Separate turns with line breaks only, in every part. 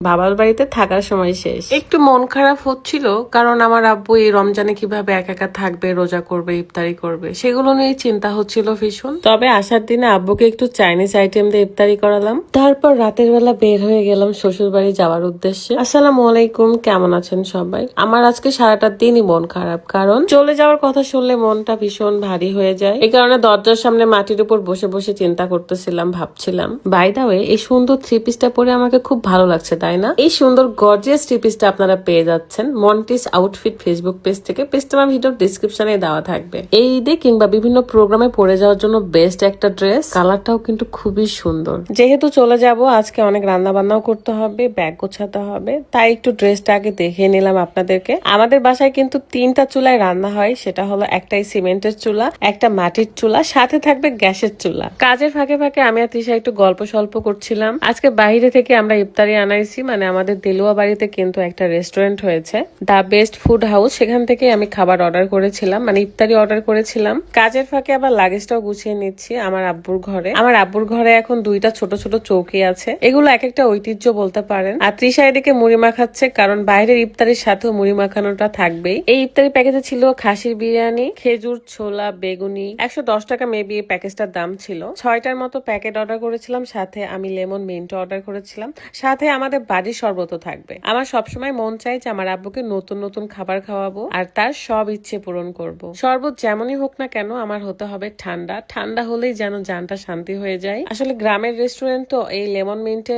বাবার বাড়িতে থাকার সময় শেষ। একটু মন খারাপ হচ্ছিল কারণ আমার আব্বু এই রমজানে কীভাবে একা একা থাকবে রোজা করবে ইফতারি করবে সেগুলো নিয়ে চিন্তা হচ্ছিল ভীষণ। তবে আসার দিনে আব্বুকে একটু চাইনিজ আইটেম দিয়ে ইফতারি করালাম। তারপর রাতের বেলা বের হয়ে গেলাম শ্বশুর বাড়ি যাওয়ার উদ্দেশ্যে। আসসালামু আলাইকুম কেমন আছেন সবাই? আমার আজকে সারাটা দিনই মন খারাপ কারণ চলে যাওয়ার কথা শুনলে মনটা ভীষণ ভারী হয়ে যায়। এই কারণে দরজার সামনে মাটির উপর বসে বসে চিন্তা করতেছিলাম ভাবছিলাম বাই দা ওয়ে এই সুন্দর থ্রি পিসটা পরে আমাকে খুব ভালো লাগছে তাই না? এই সুন্দর গর্জিয়াস থ্রি পিসটা আপনারা পেয়ে যাচ্ছেন মন্টিস আউটফিট ফেসবুক পেজ থেকে। পেজটা আমার ভিডিওর ডিসক্রিপশনে দেওয়া থাকবে। এই ঈদে কিংবা বিভিন্ন প্রোগ্রামে পরে যাওয়ার জন্য বেস্ট একটা ড্রেস কালারটাও কিন্তু খুবই সুন্দর। যেহেতু চলে যাব, আজকে অনেক রান্না বান্নাও করতে হবে ব্যাগ গোছাতে হবে, তাই একটু ড্রেসটা আগে দেখে নিলাম আপনাদেরকে। আমাদের বাসায় কিন্তু তিনটা চুলায় রান্না হয়, সেটা হলো একটাই সিমেন্টের চুলা, একটা মাটির চুলা, সাথে থাকবে গ্যাসের চুলা। কাজের ফাঁকে ফাঁকে আমি আর তৃষা একটু গল্প সল্প করছিলাম। আজকে বাইরে থেকে আমরা ইফতারি আনাইছি মানে আমাদের দেলুয়া বাড়িতে কিন্তু একটা রেস্টুরেন্ট হয়েছে। দা বেস্ট ফুড হাউস সেখান থেকে আমি খাবার অর্ডার করেছিলাম মানে ইফতারি অর্ডার করেছিলাম। কাজের ফাঁকে আবার লাগেজটাও গুছিয়ে নিচ্ছি আমার আব্বুর ঘরে। আমার আব্বুর ঘরে এখন দুইটা ছোট ছোট চৌকি আছে। এগুলো এক একটা ঐতিহ্য বলতে পারেন। আর তৃষা এদিকে মুড়ি মাখাচ্ছে, কারণ বাইরের ইফতারির সাথেও মুড়ি মাখানোটা থাকবেই। এই ইফতারি প্যাকেজে ছিল খাসির বিরিয়ানি, খেজুর, ছোলা, বেগুনি। একশো দশ টাকা মেবি এই প্যাকেজটার দাম ছিল। ছয়টার মতো প্যাকেট অর্ডার করেছিলাম, সাথে আমি লেমন মিন্ট অর্ডার করেছিলাম। সাথে আমাদের বাড়ির শরবত থাকবে। আমার সবসময় মন চাই যে আমার আব্বুকে নতুন নতুন খাবার খাওয়াবো আর তার সব ইচ্ছে পূরণ করব। শরবত যেমনই হোক না কেন আমার হতে হবে ঠান্ডা। ঠান্ডা হলেই যেন জানটা শান্তি হয়ে যায়। আসলে গ্রামের রেস্টুরেন্ট তো এই লেমন মিন্টে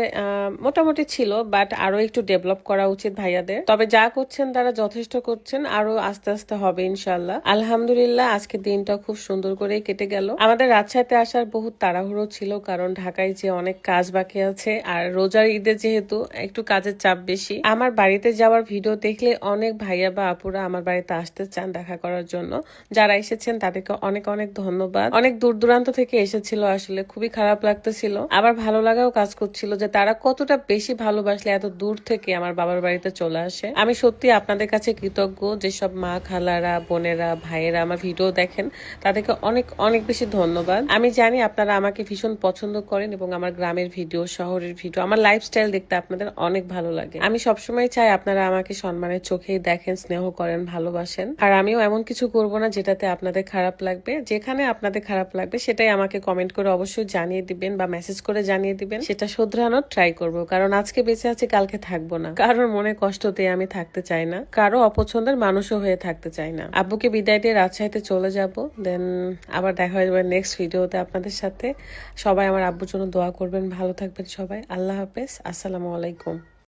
মোটামুটি ছিল বাট আরও একটু ডেভেলপ করা উচিত ভাইয়াদের। তবে যা করছেন তারা যথেষ্ট করছেন, আরও আস্তে আস্তে হবে ইনশাল্লাহ আলহামদুলিল্লাহ আজকে দিনটা খুব সুন্দর করে কেটে গেল। আমাদের রাজশাহীতে আসার বহুত তাড়াহুড়ো ছিল, কারণ ঢাকায় যে অনেক কাজ বাকি আছে, আর রোজার ঈদে যেহেতু একটু কাজের চাপ বেশি। আমার বাড়িতে যাওয়ার ভিডিও দেখলে অনেক ভাইয়া বা আপুরা আমার বাড়িতে আসতে চান দেখা করার জন্য। যারা এসেছেন তাদেরকে অনেক অনেক ধন্যবাদ। অনেক দূর দূরান্ত থেকে এসেছিল আসলে, খুবই খারাপ লাগতেছিল। আবার ভালো লাগাও কাজ করছিল যে তারা কতটা বেশি ভালোবাসলে এত দূর থেকে আমার বাবার বাড়িতে চলে আসে। আমি সত্যি আপনাদের কাছে কৃতজ্ঞ যেসব মা, খালারা, বোনেরা, ভাইয়েরা আমার ভিডিও দেখেন, তাদেরকে অনেক অনেক বেশি ধন্যবাদ। আমি জানি আপনারা আমাকে ভীষণ পছন্দ করেন এবং আমার গ্রামের ভিডিও শহরের ভিডিও আমার লাইফস্টাইল দেখতে আপনাদের অনেক ভালো লাগে। আমি সবসময় চাই আপনারা আমাকে সম্মানের চোখেই দেখেন, স্নেহ করেন, ভালোবাসেন। আর আমিও এমন কিছু করব না যেটাতে আপনাদের খারাপ লাগবে। যেখানে আপনাদের খারাপ লাগবে সেটাই আমাকে কমেন্ট করে অবশ্যই জানিয়ে দিবেন বা মেসেজ করে জানিয়ে দিবেন। সেটা শোধরানোর ট্রাই করব, কারণ আজকে বেঁচে আছি, কালকে থাকব না। কারোর মনে কষ্টতে আমি থাকতে চাই না। কারও অপছন্দের মানুষও হয়ে থাকতে চাই না। আব্বুকে বিদায় দিয়ে রাজশাহীতে চলে যাব। দেন আবার দেখা হয়ে যাবে নেক্সট ভিডিওতে আপনাদের সাথে। সবাই আমার আব্বুর জন্য দোয়া করবেন। ভালো থাকবেন সবাই। আল্লাহ হাফেজ। আসসালামু আলাইকুম। alaikum.